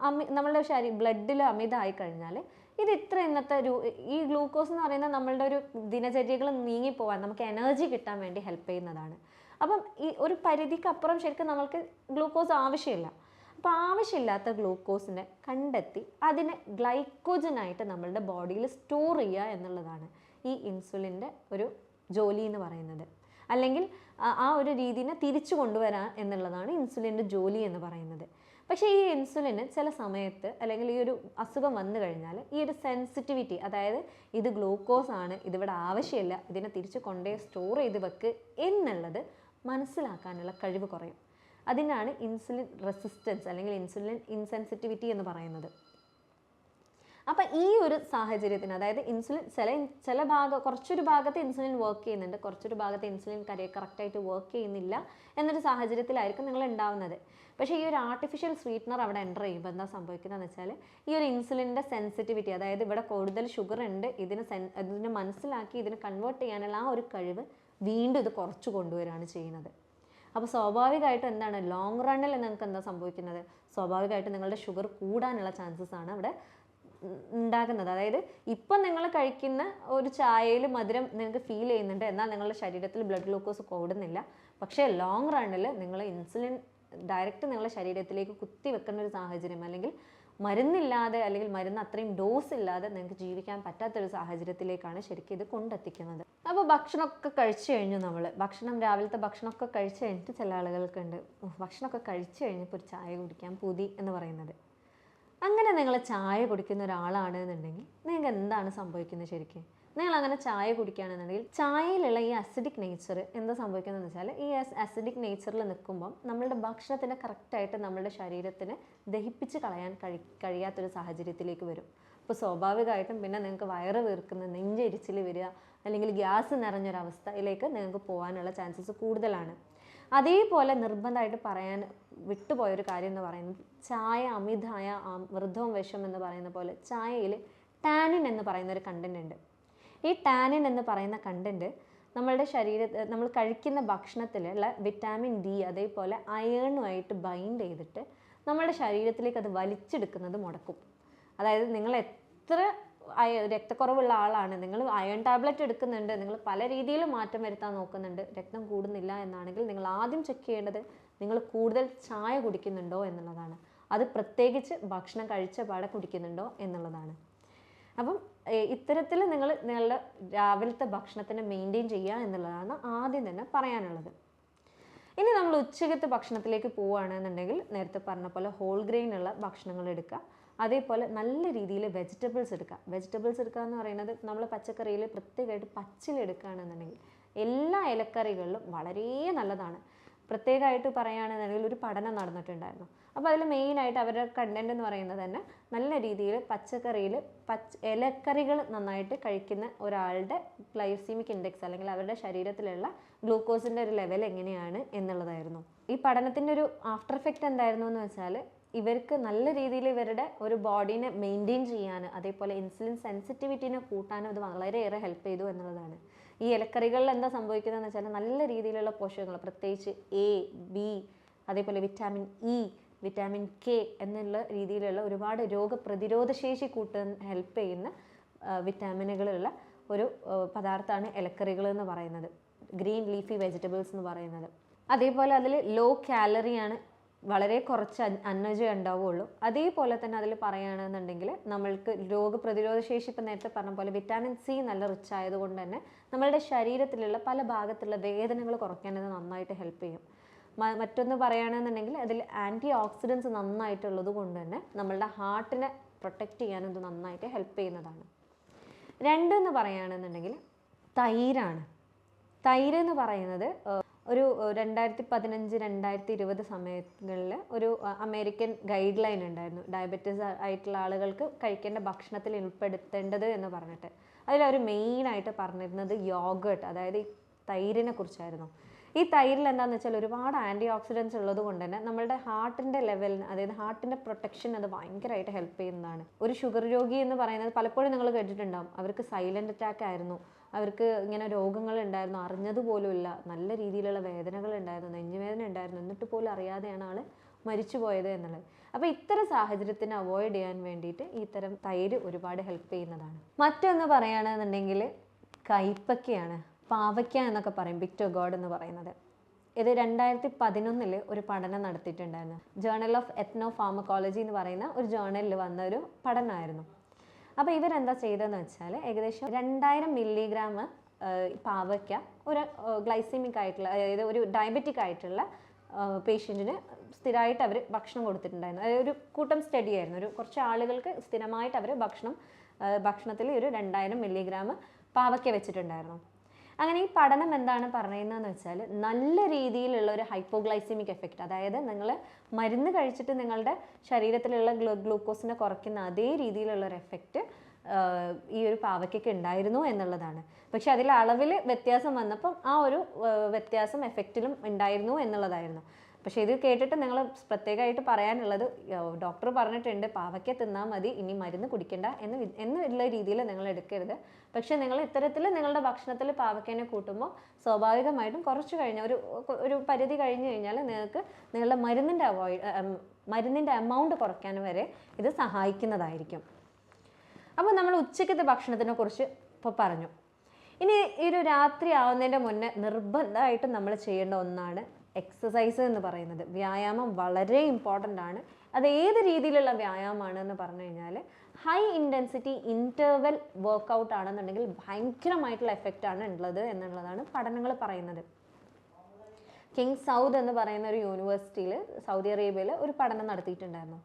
അമി നമ്മളുടെ ശരീരം ബ്ലഡിൽ അമിതമായി കഴിഞ്ഞാൽ ഇത് ഇത്ര ഇന്നത്തെ ഒരു ഈ ഗ്ലൂക്കോസ് എന്ന് പറയുന്നത് നമ്മളുടെ ഒരു ദിനചര്യകൾ നീങ്ങിപ്പോവാൻ നമുക്ക് എനർജി കിട്ടാൻ വേണ്ടി ഹെൽപ്പ് ചെയ്യുന്നതാണ്. അപ്പം ഈ ഒരു പരിധിക്കപ്പുറം ശരിക്കും നമ്മൾക്ക് ഗ്ലൂക്കോസ് ആവശ്യമില്ല. അപ്പോൾ ആവശ്യമില്ലാത്ത ഗ്ലൂക്കോസിനെ കണ്ടെത്തി അതിനെ ഗ്ലൈക്കോജനായിട്ട് നമ്മളുടെ ബോഡിയിൽ സ്റ്റോർ ചെയ്യുക എന്നുള്ളതാണ് ഈ ഇൻസുലിന്റെ ഒരു ജോലി എന്ന് പറയുന്നത്. അല്ലെങ്കിൽ ആ- ഒരു രീതിനെ തിരിച്ചു കൊണ്ടുവരാൻ എന്നുള്ളതാണ് ഇൻസുലിന്റെ ജോലി എന്ന് പറയുന്നത്. പക്ഷേ ഈ ഇൻസുലിന് ചില സമയത്ത് അല്ലെങ്കിൽ ഈ ഒരു അസുഖം വന്നു കഴിഞ്ഞാൽ ഈ ഒരു സെൻസിറ്റിവിറ്റി അതായത് ഇത് ഗ്ലൂക്കോസ് ആണ് ഇതിവിടെ ആവശ്യമില്ല ഇതിനെ തിരിച്ച് കൊണ്ടേ സ്റ്റോർ ചെയ്ത് വെക്ക് എന്നുള്ളത് മനസ്സിലാക്കാനുള്ള കഴിവ് കുറയും. അതിനാണ് ഇൻസുലിൻ റെസിസ്റ്റൻസ് അല്ലെങ്കിൽ ഇൻസുലിൻ ഇൻസെൻസിറ്റിവിറ്റി എന്ന് പറയുന്നത്. അപ്പം ഈ ഒരു സാഹചര്യത്തിന് അതായത് ഇൻസുലിൻ ചില ചില ഭാഗം കുറച്ചൊരു ഭാഗത്ത് ഇൻസുലിൻ വർക്ക് ചെയ്യുന്നുണ്ട് കുറച്ചൊരു ഭാഗത്ത് ഇൻസുലിൻ കരി കറക്റ്റായിട്ട് വർക്ക് ചെയ്യുന്നില്ല എന്നൊരു സാഹചര്യത്തിലായിരിക്കും നിങ്ങൾ ഉണ്ടാവുന്നത്. പക്ഷേ ഈ ഒരു ആർട്ടിഫിഷ്യൽ സ്വീറ്റ്നർ അവിടെ എന്റർ ചെയ്യുമ്പോൾ എന്താ സംഭവിക്കുന്നതെന്ന് വെച്ചാൽ ഈ ഒരു ഇൻസുലിന്റെ സെൻസിറ്റിവിറ്റി അതായത് ഇവിടെ കൂടുതൽ ഷുഗർ ഉണ്ട് ഇതിന് സെൻ ഇതിനെ മനസ്സിലാക്കി ഇതിനെ കൺവേർട്ട് ചെയ്യാനുള്ള ആ ഒരു കഴിവ് വീണ്ടും ഇത് കുറച്ച് കൊണ്ടുവരികയാണ് ചെയ്യുന്നത്. അപ്പോൾ സ്വാഭാവികമായിട്ടും എന്താണ്? ലോങ് റണ്ണിൽ നിങ്ങൾക്ക് എന്താ സംഭവിക്കുന്നത്? സ്വാഭാവികമായിട്ടും നിങ്ങളുടെ ഷുഗർ കൂടാനുള്ള ചാൻസസ് ആണ് അവിടെ ഉണ്ടാകുന്നത്. അതായത് ഇപ്പം നിങ്ങൾ കഴിക്കുന്ന ഒരു ചായയിൽ മധുരം നിങ്ങൾക്ക് ഫീൽ ചെയ്യുന്നുണ്ട് എന്നാൽ നിങ്ങളുടെ ശരീരത്തിൽ ബ്ലഡ് ഗ്ലൂക്കോസ് കൂടുന്നില്ല. പക്ഷേ ലോങ് റണ്ണിൽ നിങ്ങൾ ഇൻസുലിൻ ഡയറക്റ്റ് നിങ്ങളുടെ ശരീരത്തിലേക്ക് കുത്തി വെക്കുന്ന ഒരു സാഹചര്യം അല്ലെങ്കിൽ മരുന്നില്ലാതെ അല്ലെങ്കിൽ മരുന്ന് അത്രയും ഡോസ് ഇല്ലാതെ നിങ്ങൾക്ക് ജീവിക്കാൻ പറ്റാത്തൊരു സാഹചര്യത്തിലേക്കാണ് ശരിക്കും ഇത് കൊണ്ടെത്തിക്കുന്നത്. അപ്പോൾ ഭക്ഷണമൊക്കെ കഴിച്ചു കഴിഞ്ഞു നമ്മൾ ഭക്ഷണം രാവിലത്തെ ഭക്ഷണമൊക്കെ കഴിച്ചു കഴിഞ്ഞിട്ട് ചില ആളുകൾക്കുണ്ട്. "ഉഫ്, ഭക്ഷണമൊക്കെ കഴിച്ചു കഴിഞ്ഞപ്പോൾ ഒരു ചായ കുടിക്കാൻ പുതി എന്ന് പറയുന്നത്. അങ്ങനെ നിങ്ങൾ ചായ കുടിക്കുന്ന ഒരാളാണ് എന്നുണ്ടെങ്കിൽ നിങ്ങൾക്ക് എന്താണ് സംഭവിക്കുന്നത് ശരിക്കും? നിങ്ങൾ അങ്ങനെ ചായ കുടിക്കുകയാണെന്നുണ്ടെങ്കിൽ ചായയിലുള്ള ഈ അസിഡിക് നേച്ചർ എന്താ സംഭവിക്കുന്നത് വെച്ചാൽ ഈ അസിഡിക് നേച്ചറിൽ നിൽക്കുമ്പം നമ്മളുടെ ഭക്ഷണത്തിന് കറക്റ്റായിട്ട് നമ്മളുടെ ശരീരത്തിന് ദഹിപ്പിച്ച് കളയാൻ കഴി കഴിയാത്തൊരു സാഹചര്യത്തിലേക്ക് വരും. അപ്പോൾ സ്വാഭാവികമായിട്ടും പിന്നെ നിങ്ങൾക്ക് വയറ് വീർക്കുന്ന നെഞ്ചരിച്ചിൽ വരിക അല്ലെങ്കിൽ ഗ്യാസ് നിറഞ്ഞൊരവസ്ഥയിലേക്ക് നിങ്ങൾക്ക് പോകാനുള്ള ചാൻസസ് കൂടുതലാണ്. അതേപോലെ നിർബന്ധമായിട്ട് പറയാൻ വിട്ടുപോയൊരു കാര്യം എന്ന് പറയുന്നത് ചായ അമിതായ വൃദ്ധവും വിഷം എന്ന് പറയുന്ന പോലെ ചായയിൽ ടാനിൻ എന്ന് പറയുന്ന ഒരു കണ്ടന്റ് ഉണ്ട്. ഈ ടാനിൻ എന്ന് പറയുന്ന കണ്ടന്റ് നമ്മളുടെ ശരീര നമ്മൾ കഴിക്കുന്ന ഭക്ഷണത്തിലുള്ള വിറ്റാമിൻ ഡി അതേപോലെ അയേണുമായിട്ട് ബൈൻഡ് ചെയ്തിട്ട് നമ്മുടെ ശരീരത്തിലേക്ക് അത് വലിച്ചെടുക്കുന്നത് മുടക്കും. അതായത് നിങ്ങൾ എത്ര രക്തക്കുറവുള്ള ആളാണ്. നിങ്ങൾ അയൺ ടാബ്ലറ്റ് എടുക്കുന്നുണ്ട്. നിങ്ങൾ പല രീതിയിൽ മാറ്റം വരുത്താൻ നോക്കുന്നുണ്ട്. രക്തം കൂടുന്നില്ല എന്നാണെങ്കിൽ നിങ്ങൾ ആദ്യം ചെക്ക് ചെയ്യേണ്ടത് നിങ്ങൾ കൂടുതൽ ചായ കുടിക്കുന്നുണ്ടോ എന്നുള്ളതാണ്. അത് പ്രത്യേകിച്ച് ഭക്ഷണം കഴിച്ച പാടെ കുടിക്കുന്നുണ്ടോ എന്നുള്ളതാണ്. അപ്പം ഇത്തരത്തിൽ നിങ്ങൾ നിങ്ങളുടെ രാവിലത്തെ ഭക്ഷണത്തിനെ മെയിന്റെയിൻ ചെയ്യുക എന്നുള്ളതാണ് ആദ്യം തന്നെ പറയാനുള്ളത്. ഇനി നമ്മൾ ഉച്ചകത്തെ ഭക്ഷണത്തിലേക്ക് പോവുകയാണെന്നുണ്ടെങ്കിൽ നേരത്തെ പറഞ്ഞ പോലെ ഹോൾ ഗ്രെയിൻ ഉള്ള ഭക്ഷണങ്ങൾ എടുക്കുക. അതേപോലെ നല്ല രീതിയിൽ വെജിറ്റബിൾസ് എടുക്കുക വെജിറ്റബിൾസ് എടുക്കുക എന്ന് പറയുന്നത് നമ്മൾ പച്ചക്കറിയിൽ പ്രത്യേകമായിട്ട് പച്ചിലെടുക്കുകയാണെന്നുണ്ടെങ്കിൽ എല്ലാ ഇലക്കറികളിലും വളരെ നല്ലതാണ്. പ്രത്യേകമായിട്ട് പറയുകയാണെന്നുണ്ടെങ്കിൽ ഒരു പഠനം നടന്നിട്ടുണ്ടായിരുന്നു. അപ്പോൾ അതിൽ മെയിനായിട്ട് അവരുടെ കണ്ടന്റ് എന്ന് പറയുന്നത് തന്നെ നല്ല രീതിയിൽ പച്ചക്കറിയിൽ പച്ച ഇലക്കറികൾ നന്നായിട്ട് കഴിക്കുന്ന ഒരാളുടെ ഗ്ലൈസീമിക് ഇൻഡെക്സ് അല്ലെങ്കിൽ അവരുടെ ശരീരത്തിലുള്ള ഗ്ലൂക്കോസിന്റെ ഒരു ലെവൽ എങ്ങനെയാണ് എന്നുള്ളതായിരുന്നു. ഈ പഠനത്തിന്റെ ഒരു ആഫ്റ്റർ എഫക്റ്റ് എന്തായിരുന്നു എന്ന് വെച്ചാൽ ഇവർക്ക് നല്ല രീതിയിൽ ഇവരുടെ ഒരു ബോഡീനെ മെയിന്റെയിൻ ചെയ്യാൻ അതേപോലെ ഇൻസുലിൻ സെൻസിറ്റിവിറ്റിനെ കൂട്ടാനും ഇത് വളരെയേറെ ഹെൽപ്പ് ചെയ്തു എന്നുള്ളതാണ്. ഈ ഇലക്കറികളിൽ എന്താ സംഭവിക്കുന്നതെന്ന് വെച്ചാൽ നല്ല രീതിയിലുള്ള പോഷകങ്ങൾ പ്രത്യേകിച്ച് എ ബി അതേപോലെ വിറ്റാമിൻ ഇ വിറ്റാമിൻ കെ എന്നുള്ള രീതിയിലുള്ള ഒരുപാട് രോഗപ്രതിരോധ ശേഷി കൂട്ടാൻ ഹെൽപ്പ് ചെയ്യുന്ന വിറ്റാമിനുകളുള്ള ഒരു പദാർത്ഥമാണ് ഇലക്കറികൾ എന്ന് പറയുന്നത്. ഗ്രീൻ ലീഫി വെജിറ്റബിൾസ് എന്ന് പറയുന്നത്. അതേപോലെ അതിൽ ലോ കാലറിയാണ് വളരെ കുറച്ച് അന്നജം ഉണ്ടാവുള്ളൂ. അതേപോലെ തന്നെ അതിൽ പറയുകയാണെന്നുണ്ടെങ്കിൽ നമ്മൾക്ക് രോഗപ്രതിരോധ ശേഷി ഇപ്പം നേരത്തെ പറഞ്ഞ പോലെ വിറ്റാമിൻ സി നല്ല റിച്ച് ആയതുകൊണ്ട് തന്നെ നമ്മളുടെ ശരീരത്തിലുള്ള പല ഭാഗത്തുള്ള വേദനകൾ കുറയ്ക്കാൻ നന്നായിട്ട് ഹെൽപ്പ് ചെയ്യും. മറ്റൊന്ന് പറയുകയാണെന്നുണ്ടെങ്കിൽ അതിൽ ആന്റി ഓക്സിഡൻസ് നന്നായിട്ടുള്ളത് കൊണ്ട് തന്നെ നമ്മളുടെ ഹാർട്ടിനെ പ്രൊട്ടക്റ്റ് ചെയ്യാനും ഇത് നന്നായിട്ട് ഹെൽപ്പ് ചെയ്യുന്നതാണ്. രണ്ടെന്ന് പറയുകയാണെന്നുണ്ടെങ്കിൽ തൈരാണ്. തൈര് എന്ന് പറയുന്നത് ഒരു രണ്ടായിരത്തി പതിനഞ്ച് രണ്ടായിരത്തി ഇരുപത് സമയങ്ങളിൽ ഒരു അമേരിക്കൻ ഗൈഡ് ലൈൻ ഉണ്ടായിരുന്നു. ഡയബറ്റീസ് ആയിട്ടുള്ള ആളുകൾക്ക് കഴിക്കേണ്ട ഭക്ഷണത്തിൽ ഉൾപ്പെടുത്തേണ്ടത് എന്ന് പറഞ്ഞിട്ട്. അതിൽ അവർ മെയിനായിട്ട് പറഞ്ഞിരുന്നത് യോഗേർട്ട് അതായത് ഈ തൈരിനെ കുറിച്ചായിരുന്നു. ഈ തൈരിൽ എന്താണെന്ന് വെച്ചാൽ ഒരുപാട് ആന്റി ഓക്സിഡൻസ് ഉള്ളത് കൊണ്ട് തന്നെ നമ്മളുടെ ഹാർട്ടിന്റെ ലെവലിന് അതായത് ഹാർട്ടിന്റെ പ്രൊട്ടക്ഷൻ അത് ഭയങ്കരമായിട്ട് ഹെൽപ്പ് ചെയ്യുന്നതാണ്. ഒരു ഷുഗർ രോഗി എന്ന് പറയുന്നത് പലപ്പോഴും നിങ്ങൾ കേട്ടിട്ടുണ്ടാവും. അവർക്ക് സൈലന്റ് അറ്റാക്ക് ആയിരുന്നു. അവർക്ക് ഇങ്ങനെ രോഗങ്ങൾ ഉണ്ടായിരുന്നു അറിഞ്ഞത് പോലും ഇല്ല നല്ല രീതിയിലുള്ള വേദനകൾ ഉണ്ടായിരുന്നു നെഞ്ചുവേദന ഉണ്ടായിരുന്നു. എന്നിട്ട് പോലും അറിയാതെയാണ് ആൾ മരിച്ചു പോയത് എന്നുള്ളത്. അപ്പോൾ ഇത്തരം സാഹചര്യത്തിന് അവോയ്ഡ് ചെയ്യാൻ വേണ്ടിയിട്ട് ഇത്തരം തൈര് ഒരുപാട് ഹെൽപ്പ് ചെയ്യുന്നതാണ്. മറ്റൊന്ന് പറയുകയാണെന്നുണ്ടെങ്കിൽ കൈപ്പക്കയാണ് പാവയ്ക്ക എന്നൊക്കെ പറയും ബിക്ടോ ഗോഡ് എന്ന് പറയുന്നത്. ഇത് രണ്ടായിരത്തി പതിനൊന്നിൽ ഒരു പഠനം നടത്തിയിട്ടുണ്ടായിരുന്നു. ജേണൽ ഓഫ് എത്നോ ഫാർമക്കോളജി എന്ന് പറയുന്ന ഒരു ജേണലിൽ വന്ന ഒരു പഠനമായിരുന്നു അപ്പോൾ ഇവരെന്താ ചെയ്തതെന്ന് വെച്ചാൽ ഏകദേശം രണ്ടായിരം മില്ലിഗ്രാം പാവയ്ക്ക ഒരു ഗ്ലൈസിമിക് ആയിട്ടുള്ള അതായത് ഒരു ഡയബറ്റിക് ആയിട്ടുള്ള പേഷ്യന്റിന് സ്ഥിരമായിട്ട് അവർ ഭക്ഷണം കൊടുത്തിട്ടുണ്ടായിരുന്നു. അതായത് ഒരു കൂട്ടം സ്റ്റഡി ആയിരുന്നു. ഒരു കുറച്ച് ആളുകൾക്ക് സ്ഥിരമായിട്ട് അവർ ഭക്ഷണം ഭക്ഷണത്തിൽ ഒരു രണ്ടായിരം മില്ലിഗ്രാം പാവയ്ക്ക വെച്ചിട്ടുണ്ടായിരുന്നു. അങ്ങനെ ഈ പഠനം എന്താണ് പറയുന്നതെന്ന് വെച്ചാൽ നല്ല രീതിയിലുള്ള ഒരു ഹൈപ്പോഗ്ലൈസിമിക് എഫക്റ്റ് അതായത് നിങ്ങൾ മരുന്ന് കഴിച്ചിട്ട് നിങ്ങളുടെ ശരീരത്തിലുള്ള ഗ്ലൂ ഗ്ലൂക്കോസിനെ കുറയ്ക്കുന്ന അതേ രീതിയിലുള്ള ഒരു എഫക്റ്റ് ഈ ഒരു പാവയ്ക്കൊക്കെ ഉണ്ടായിരുന്നു എന്നുള്ളതാണ്. പക്ഷെ അതിൽ അളവിൽ വ്യത്യാസം വന്നപ്പം ആ ഒരു വ്യത്യാസം എഫക്റ്റിലും ഉണ്ടായിരുന്നു എന്നുള്ളതായിരുന്നു. പക്ഷേ ഇത് കേട്ടിട്ട് നിങ്ങൾ പ്രത്യേകമായിട്ട് പറയാനുള്ളത് ഡോക്ടർ പറഞ്ഞിട്ടുണ്ട് പാവയ്ക്ക തിന്നാൽ മതി ഇനി മരുന്ന് കുടിക്കണ്ട എന്ന് എന്നുള്ള രീതിയിൽ നിങ്ങൾ എടുക്കരുത്. പക്ഷേ നിങ്ങൾ ഇത്തരത്തിൽ നിങ്ങളുടെ ഭക്ഷണത്തിൽ പാവയ്ക്കനെ കൂട്ടുമ്പോൾ സ്വാഭാവികമായിട്ടും കുറച്ച് കഴിഞ്ഞ ഒരു ഒരു പരിധി കഴിഞ്ഞ് കഴിഞ്ഞാൽ നിങ്ങൾക്ക് നിങ്ങളുടെ മരുന്നിന്റെ അവോയ്ഡ് മരുന്നിന്റെ എമൗണ്ട് കുറയ്ക്കാൻ വരെ ഇത് സഹായിക്കുന്നതായിരിക്കും. അപ്പോൾ നമ്മൾ ഉച്ചക്കത്തെ ഭക്ഷണത്തിനെ കുറിച്ച് ഇപ്പോൾ പറഞ്ഞു. ഇനി ഈ ഒരു രാത്രി ആവുന്നതിന്റെ മുന്നേ നിർബന്ധമായിട്ടും നമ്മൾ ചെയ്യേണ്ട ഒന്നാണ് എക്സസൈസ് എന്ന് പറയുന്നത്. വ്യായാമം വളരെ ഇമ്പോർട്ടന്റ് ആണ്. അത് ഏത് രീതിയിലുള്ള വ്യായാമമാണ് എന്ന് പറഞ്ഞു കഴിഞ്ഞാൽ ഹൈ ഇന്റൻസിറ്റി ഇന്റർവെൽ വർക്കൗട്ട് ആണെന്നുണ്ടെങ്കിൽ ഭയങ്കരമായിട്ടുള്ള എഫക്റ്റ് ആണ് ഉള്ളത് എന്നുള്ളതാണ് പഠനങ്ങൾ പറയുന്നത്. കിങ് സൗദ് എന്ന് പറയുന്ന ഒരു യൂണിവേഴ്സിറ്റിയിൽ സൗദി അറേബ്യയിൽ ഒരു പഠനം നടത്തിയിട്ടുണ്ടായിരുന്നു.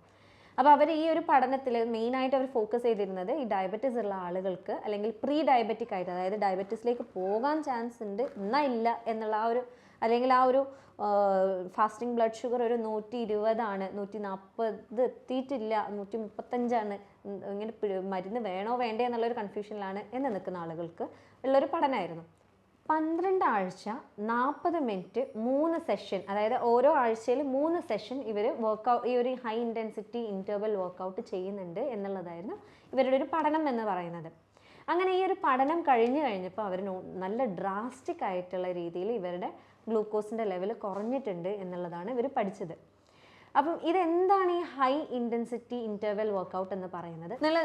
അപ്പോൾ അവർ ഈ ഒരു പഠനത്തിൽ മെയിനായിട്ട് അവർ ഫോക്കസ് ചെയ്തിരുന്നത് ഈ ഡയബറ്റീസ് ഉള്ള ആളുകൾക്ക് അല്ലെങ്കിൽ പ്രീ ഡയബറ്റിക് ആയിട്ട് അതായത് ഡയബറ്റീസിലേക്ക് പോകാൻ ചാൻസ് ഉണ്ട് എന്നാൽ ഇല്ല എന്നുള്ള ആ ഒരു അല്ലെങ്കിൽ ആ ഒരു ഫാസ്റ്റിംഗ് ബ്ലഡ് ഷുഗർ ഒരു നൂറ്റി ഇരുപതാണ് നൂറ്റി നാൽപ്പത് എത്തിയിട്ടില്ല നൂറ്റി മുപ്പത്തഞ്ചാണ് ഇങ്ങനെ മരുന്ന് വേണോ വേണ്ടേ എന്നുള്ളൊരു കൺഫ്യൂഷനിലാണ് എന്ന് നിൽക്കുന്ന ആളുകൾക്ക് ഉള്ളൊരു പഠനമായിരുന്നു പന്ത്രണ്ട് ആഴ്ച നാൽപ്പത് മിനിറ്റ് മൂന്ന് സെഷൻ അതായത് ഓരോ ആഴ്ചയിൽ മൂന്ന് സെഷൻ ഇവർ വർക്കൗട്ട് ഈ ഒരു ഹൈ ഇന്റൻസിറ്റി ഇന്റർവൽ വർക്കൗട്ട് ചെയ്യുന്നുണ്ട് എന്നുള്ളതായിരുന്നു ഇവരുടെ ഒരു പഠനം എന്ന് പറയുന്നത്. അങ്ങനെ ഈ ഒരു പഠനം കഴിഞ്ഞു കഴിഞ്ഞപ്പോൾ അവർ നല്ല ഡ്രാസ്റ്റിക് ആയിട്ടുള്ള രീതിയിൽ ഇവരുടെ ഗ്ലൂക്കോസിന്റെ ലെവൽ കുറഞ്ഞിട്ടുണ്ട് എന്നുള്ളതാണ് ഇവർ പഠിച്ചത്. അപ്പം ഇതെന്താണ് ഈ ഹൈ ഇന്റൻസിറ്റി ഇന്റർവെൽ വർക്കൗട്ട് എന്ന് പറയുന്നത്? നിങ്ങൾ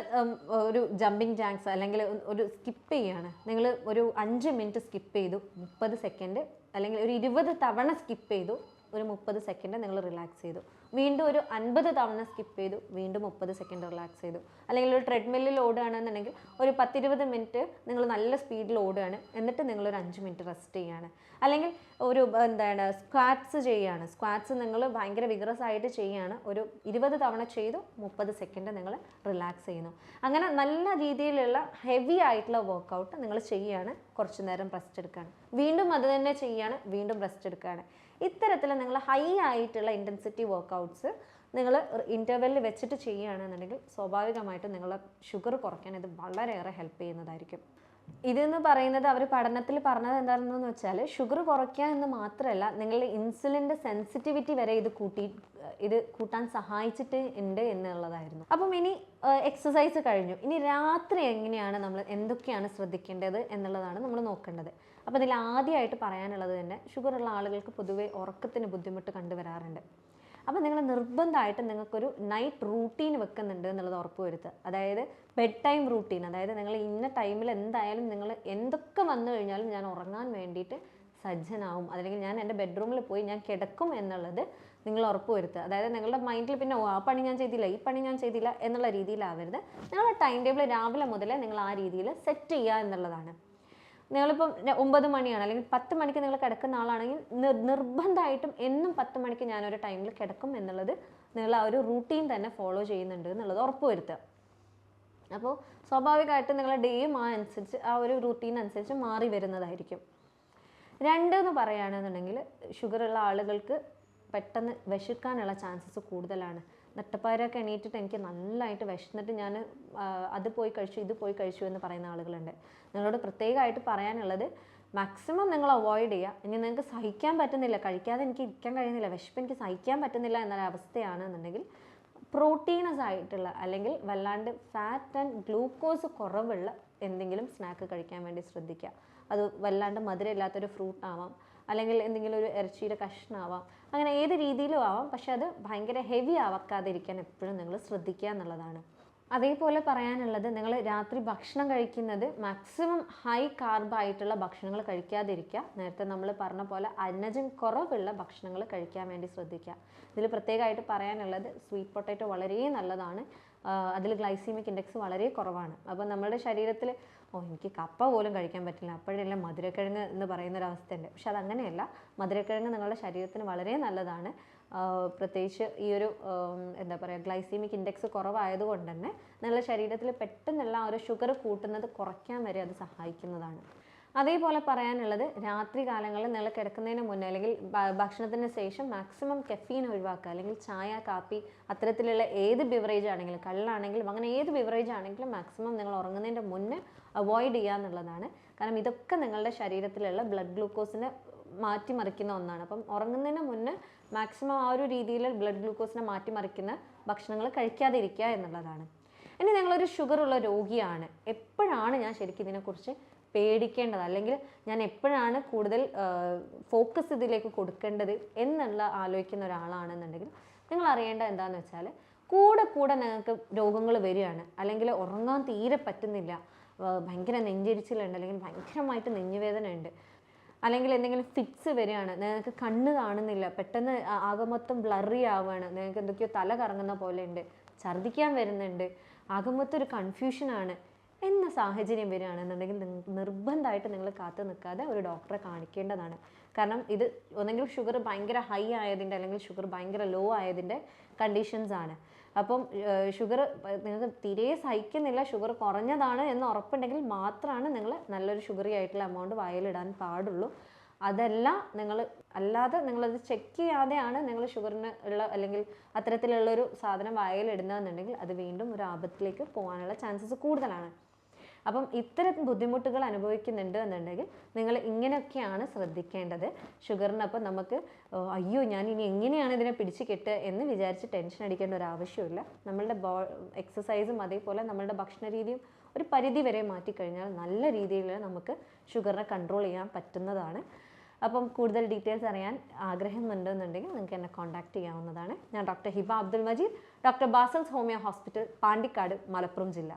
ഒരു ജമ്പിങ് ജാങ്സ് അല്ലെങ്കിൽ ഒരു സ്കിപ്പ് ചെയ്യാണ്. നിങ്ങൾ ഒരു അഞ്ച് മിനിറ്റ് സ്കിപ്പ് ചെയ്തു മുപ്പത് സെക്കൻഡ് അല്ലെങ്കിൽ ഒരു ഇരുപത് തവണ സ്കിപ്പ് ചെയ്തു ഒരു മുപ്പത് സെക്കൻഡ് നിങ്ങൾ റിലാക്സ് ചെയ്തു. വീണ്ടും ഒരു അൻപത് തവണ സ്കിപ്പ് ചെയ്തു വീണ്ടും മുപ്പത് സെക്കൻഡ് റിലാക്സ് ചെയ്തു. അല്ലെങ്കിൽ ഒരു ട്രെഡ്മില്ലിൽ ഓടുകയാണെന്നുണ്ടെങ്കിൽ ഒരു പത്തിരുപത് മിനിറ്റ് നിങ്ങൾ നല്ല സ്പീഡിൽ ഓടുകയാണ്. എന്നിട്ട് നിങ്ങൾ ഒരു അഞ്ച് മിനിറ്റ് റെസ്റ്റ് ചെയ്യുകയാണ്. അല്ലെങ്കിൽ ഒരു എന്താണ് സ്ക്വാറ്റ്സ് ചെയ്യുകയാണ്. സ്ക്വാറ്റ്സ് നിങ്ങൾ ഭയങ്കര വിഗ്രസ് ആയിട്ട് ചെയ്യുകയാണ്. ഒരു ഇരുപത് തവണ ചെയ്തു മുപ്പത് സെക്കൻഡ് നിങ്ങൾ റിലാക്സ് ചെയ്യുന്നു. അങ്ങനെ നല്ല രീതിയിലുള്ള ഹെവി ആയിട്ടുള്ള വർക്കൗട്ട് നിങ്ങൾ ചെയ്യുകയാണ്. കുറച്ച് നേരം റെസ്റ്റ് എടുക്കുകയാണ്. വീണ്ടും അത് തന്നെ ചെയ്യുകയാണ്. വീണ്ടും റെസ്റ്റ് എടുക്കുകയാണ്. ഇത്തരത്തിൽ നിങ്ങൾ ഹൈ ആയിട്ടുള്ള ഇന്റൻസിറ്റി വർക്കൗട്ട്സ് നിങ്ങൾ ഇന്റർവെല്ലിൽ വെച്ചിട്ട് ചെയ്യുകയാണെന്നുണ്ടെങ്കിൽ സ്വാഭാവികമായിട്ടും നിങ്ങളെ ഷുഗർ കുറയ്ക്കാൻ ഇത് വളരെയേറെ ഹെൽപ്പ് ചെയ്യുന്നതായിരിക്കും. ഇതെന്ന് പറയുന്നത് അവർ പഠനത്തിൽ പറഞ്ഞത് എന്താണെന്ന് വെച്ചാൽ ഷുഗർ കുറയ്ക്കുക എന്ന് മാത്രമല്ല നിങ്ങളുടെ ഇൻസുലിന്റെ സെൻസിറ്റിവിറ്റി വരെ ഇത് കൂട്ടി ഇത് കൂട്ടാൻ സഹായിച്ചിട്ട് ഉണ്ട് എന്നുള്ളതായിരുന്നു. അപ്പം ഇനി എക്സസൈസ് കഴിഞ്ഞു. ഇനി രാത്രി എങ്ങനെയാണ് നമ്മൾ എന്തൊക്കെയാണ് ശ്രദ്ധിക്കേണ്ടത് എന്നുള്ളതാണ് നമ്മൾ നോക്കേണ്ടത്. അപ്പോൾ ഇതിൽ ആദ്യമായിട്ട് പറയാനുള്ളത് തന്നെ ഷുഗർ ഉള്ള ആളുകൾക്ക് പൊതുവേ ഉറക്കത്തിന് ബുദ്ധിമുട്ട് കണ്ടുവരാറുണ്ട്. അപ്പോൾ നിങ്ങൾ നിർബന്ധമായിട്ട് നിങ്ങൾക്കൊരു നൈറ്റ് റൂട്ടീൻ വെക്കുന്നുണ്ട് എന്നുള്ളത് ഉറപ്പ് വരുത്തുക. അതായത് ബെഡ് ടൈം റൂട്ടീൻ അതായത് നിങ്ങൾ ഇന്ന ടൈമിൽ എന്തായാലും നിങ്ങൾ എന്തൊക്കെ വന്നു കഴിഞ്ഞാലും ഞാൻ ഉറങ്ങാൻ വേണ്ടിയിട്ട് സജ്ജനാവും. അല്ലെങ്കിൽ ഞാൻ എന്റെ ബെഡ്റൂമിൽ പോയി ഞാൻ കിടക്കും എന്നുള്ളത് നിങ്ങൾ ഉറപ്പ് വരുത്തുക. അതായത് നിങ്ങളുടെ മൈൻഡിൽ പിന്നെ ആ പണി ഞാൻ ചെയ്തില്ല ഈ പണി ഞാൻ ചെയ്തില്ല എന്നുള്ള രീതിയിലാവരുത്. നിങ്ങളുടെ ടൈം ടേബിൾ രാവിലെ മുതലേ നിങ്ങൾ ആ രീതിയിൽ സെറ്റ് ചെയ്യുക എന്നുള്ളതാണ്. നിങ്ങളിപ്പം ഒമ്പത് മണിയാണ് അല്ലെങ്കിൽ പത്ത് മണിക്ക് നിങ്ങൾ കിടക്കുന്ന ആളാണെങ്കിൽ നിർ- നിർബന്ധമായിട്ടും എന്നും പത്ത് മണിക്ക് ഞാനൊരു ടൈമിൽ കിടക്കും എന്നുള്ളത് നിങ്ങൾ ആ ഒരു റൂട്ടീൻ തന്നെ ഫോളോ ചെയ്യുന്നുണ്ട് എന്നുള്ളത് ഉറപ്പുവരുത്തുക. അപ്പോൾ സ്വാഭാവികമായിട്ട് നിങ്ങളുടെ ഡേയും ആ അനുസരിച്ച് ആ ഒരു റൂട്ടീൻ അനുസരിച്ച് മാറി വരുന്നതായിരിക്കും. രണ്ട് എന്ന് പറയുകയാണെന്നുണ്ടെങ്കിൽ ഷുഗറുള്ള ആളുകൾക്ക് പെട്ടെന്ന് വിശക്കാനുള്ള ചാൻസസ് കൂടുതലാണ്. നട്ടപ്പാരൊക്കെ എണീറ്റിട്ട് എനിക്ക് നല്ലതായിട്ട് വിശന്നിട്ട് ഞാൻ അത് പോയി കഴിച്ചു ഇത് പോയി കഴിച്ചു എന്ന് പറയുന്ന ആളുകളുണ്ട്. നിങ്ങളോട് പ്രത്യേകമായിട്ട് പറയാനുള്ളത് മാക്സിമം നിങ്ങൾ അവോയ്ഡ് ചെയ്യുക. ഇനി നിങ്ങൾക്ക് സഹിക്കാൻ പറ്റുന്നില്ല കഴിക്കാതെ എനിക്ക് ഇരിക്കാൻ കഴിയുന്നില്ല വിശപ്പ് എനിക്ക് സഹിക്കാൻ പറ്റുന്നില്ല എന്നൊരവസ്ഥയാണ് എന്നുണ്ടെങ്കിൽ പ്രോട്ടീനസ് ആയിട്ടുള്ള അല്ലെങ്കിൽ വല്ലാണ്ട് ഫാറ്റ് ആൻഡ് ഗ്ലൂക്കോസ് കുറവുള്ള എന്തെങ്കിലും സ്നാക്ക് കഴിക്കാൻ വേണ്ടി ശ്രദ്ധിക്കുക. അത് വല്ലാണ്ട് മധുരമില്ലാത്തൊരു ഫ്രൂട്ട് ആവാം. അല്ലെങ്കിൽ എന്തെങ്കിലും ഒരു ഇറച്ചിയുടെ കഷ്ണമാവാം. അങ്ങനെ ഏത് രീതിയിലും ആവാം. പക്ഷെ അത് ഭയങ്കര ഹെവി ആവാക്കാതിരിക്കാൻ എപ്പോഴും നിങ്ങൾ ശ്രദ്ധിക്കുക എന്നുള്ളതാണ്. അതേപോലെ പറയാനുള്ളത് നിങ്ങൾ രാത്രി ഭക്ഷണം കഴിക്കുന്നത് മാക്സിമം ഹൈ കാർബായിട്ടുള്ള ഭക്ഷണങ്ങൾ കഴിക്കാതിരിക്കുക. നേരത്തെ നമ്മൾ പറഞ്ഞ പോലെ അന്നജം കുറവുള്ള ഭക്ഷണങ്ങൾ കഴിക്കാൻ വേണ്ടി ശ്രദ്ധിക്കുക. ഇതിൽ പ്രത്യേകമായിട്ട് പറയാനുള്ളത് സ്വീറ്റ് പൊട്ടാറ്റോ വളരെ നല്ലതാണ്. അതിൽ ഗ്ലൈസീമിക് ഇൻഡെക്സ് വളരെ കുറവാണ്. അപ്പോൾ നമ്മുടെ ശരീരത്തിൽ ഓ എനിക്ക് കപ്പ പോലും കഴിക്കാൻ പറ്റില്ല. അപ്പോഴെല്ലാം മധുരക്കിഴങ്ങ് എന്ന് പറയുന്ന ഒരു അവസ്ഥയുണ്ട് പക്ഷെ അതങ്ങനെയല്ല. മധുരക്കിഴങ്ങ് നിങ്ങളുടെ ശരീരത്തിന് വളരെ നല്ലതാണ്. പ്രത്യേകിച്ച് ഈ ഒരു എന്താ പറയുക ഗ്ലൈസീമിക് ഇൻഡെക്സ് കുറവായതുകൊണ്ട് തന്നെ നിങ്ങളുടെ ശരീരത്തിൽ പെട്ടെന്നുള്ള ആ ഒരു ഷുഗർ കൂട്ടുന്നത് കുറയ്ക്കാൻ വരെ അത് സഹായിക്കുന്നതാണ്. അതേപോലെ പറയാനുള്ളത് രാത്രി കാലങ്ങളിൽ നിങ്ങൾ കിടക്കുന്നതിന് മുന്നേ അല്ലെങ്കിൽ ഭക്ഷണത്തിന് ശേഷം മാക്സിമം കെഫീൻ ഒഴിവാക്കുക. അല്ലെങ്കിൽ ചായ കാപ്പി അത്തരത്തിലുള്ള ഏത് ബിവറേജ് ആണെങ്കിലും കള്ളാണെങ്കിലും അങ്ങനെ ഏത് ബിവറേജ് ആണെങ്കിലും മാക്സിമം നിങ്ങൾ ഉറങ്ങുന്നതിന്റെ മുന്നേ അവോയ്ഡ് ചെയ്യുക എന്നുള്ളതാണ്. കാരണം ഇതൊക്കെ നിങ്ങളുടെ ശരീരത്തിലുള്ള ബ്ലഡ് ഗ്ലൂക്കോസിനെ മാറ്റിമറിക്കുന്ന ഒന്നാണ്. അപ്പം ഉറങ്ങുന്നതിന് മുന്നേ മാക്സിമം ആ ഒരു രീതിയിൽ ബ്ലഡ് ഗ്ലൂക്കോസിനെ മാറ്റിമറിക്കുന്ന ഭക്ഷണങ്ങൾ കഴിക്കാതിരിക്കുക എന്നുള്ളതാണ്. ഇനി നിങ്ങളൊരു ഷുഗർ ഉള്ള രോഗിയാണ്. എപ്പോഴാണ് ഞാൻ ശരിക്കും ഇതിനെക്കുറിച്ച് പേടിക്കേണ്ടത് അല്ലെങ്കിൽ ഞാൻ എപ്പോഴാണ് കൂടുതൽ ഫോക്കസ് ഇതിലേക്ക് കൊടുക്കേണ്ടത് എന്നുള്ള ആലോചിക്കുന്ന ഒരാളാണെന്നുണ്ടെങ്കിൽ നിങ്ങൾ അറിയേണ്ട എന്താണെന്ന് വെച്ചാൽ കൂടെ കൂടെ നിങ്ങൾക്ക് രോഗങ്ങൾ വരികയാണ്. അല്ലെങ്കിൽ ഉറങ്ങാൻ തീരെ പറ്റുന്നില്ല. ഭയങ്കര നെഞ്ചരിച്ചിലുണ്ട് അല്ലെങ്കിൽ ഭയങ്കരമായിട്ട് നെഞ്ഞുവേദന ഉണ്ട് അല്ലെങ്കിൽ എന്തെങ്കിലും ഫിറ്റ്സ് വരികയാണ്. നിങ്ങൾക്ക് കണ്ണ് കാണുന്നില്ല. പെട്ടെന്ന് ആകെ മൊത്തം ബ്ലറി ആവുകയാണ്. നിങ്ങൾക്ക് എന്തൊക്കെയോ തല കറങ്ങുന്ന പോലെ ഉണ്ട്. ഛർദ്ദിക്കാൻ വരുന്നുണ്ട്. ആകെ മൊത്തം ഒരു കൺഫ്യൂഷനാണ് എന്ന സാഹചര്യം വരികയാണെന്നുണ്ടെങ്കിൽ നിർബന്ധമായിട്ട് നിങ്ങൾ കാത്തു നിൽക്കാതെ ഒരു ഡോക്ടറെ കാണിക്കേണ്ടതാണ്. കാരണം ഇത് ഒന്നെങ്കിൽ ഷുഗർ ഭയങ്കര ഹൈ ആയതിന്റെ അല്ലെങ്കിൽ ഷുഗർ ഭയങ്കര ലോ ആയതിന്റെ കണ്ടീഷൻസ് ആണ്. അപ്പം ഷുഗർ നിങ്ങൾക്ക് തീരെ സഹിക്കുന്നില്ല ഷുഗർ കുറഞ്ഞതാണ് എന്ന് ഉറപ്പുണ്ടെങ്കിൽ മാത്രമാണ് നിങ്ങൾ നല്ലൊരു ഷുഗറി ആയിട്ടുള്ള എമൗണ്ട് വായിലിടാൻ പാടുള്ളൂ. അതല്ല നിങ്ങൾ അല്ലാതെ നിങ്ങളത് ചെക്ക് ചെയ്യാതെയാണ് നിങ്ങൾ ഷുഗറിന് ഉള്ള അല്ലെങ്കിൽ അത്തരത്തിലുള്ളൊരു സാധനം വായിലിടുന്നതെന്നുണ്ടെങ്കിൽ അത് വീണ്ടും ഒരു ആപത്തിലേക്ക് പോകാനുള്ള ചാൻസസ് കൂടുതലാണ്. അപ്പം ഇത്തരം ബുദ്ധിമുട്ടുകൾ അനുഭവിക്കുന്നുണ്ട് എന്നുണ്ടെങ്കിൽ നിങ്ങൾ ഇങ്ങനെയൊക്കെയാണ് ശ്രദ്ധിക്കേണ്ടത്. ഷുഗറിനപ്പം നമുക്ക് അയ്യോ ഞാൻ ഇനി എങ്ങനെയാണ് ഇതിനെ പിടിച്ച് എന്ന് വിചാരിച്ച് ടെൻഷൻ അടിക്കേണ്ട ഒരു ആവശ്യമില്ല. നമ്മളുടെ ബോ എക്സസൈസും അതേപോലെ നമ്മളുടെ ഭക്ഷണ രീതിയും ഒരു പരിധി വരെ മാറ്റിക്കഴിഞ്ഞാൽ നല്ല രീതിയിൽ നമുക്ക് ഷുഗറിനെ കൺട്രോൾ ചെയ്യാൻ പറ്റുന്നതാണ്. അപ്പം കൂടുതൽ ഡീറ്റെയിൽസ് അറിയാൻ ആഗ്രഹമുണ്ടെന്നുണ്ടെങ്കിൽ നിങ്ങൾക്ക് എന്നെ കോൺടാക്റ്റ് ചെയ്യാവുന്നതാണ്. ഞാൻ doctor Hiba Abdul Majeed doctor Basil's homeo hospital Pandikkad Malappuram ജില്ല.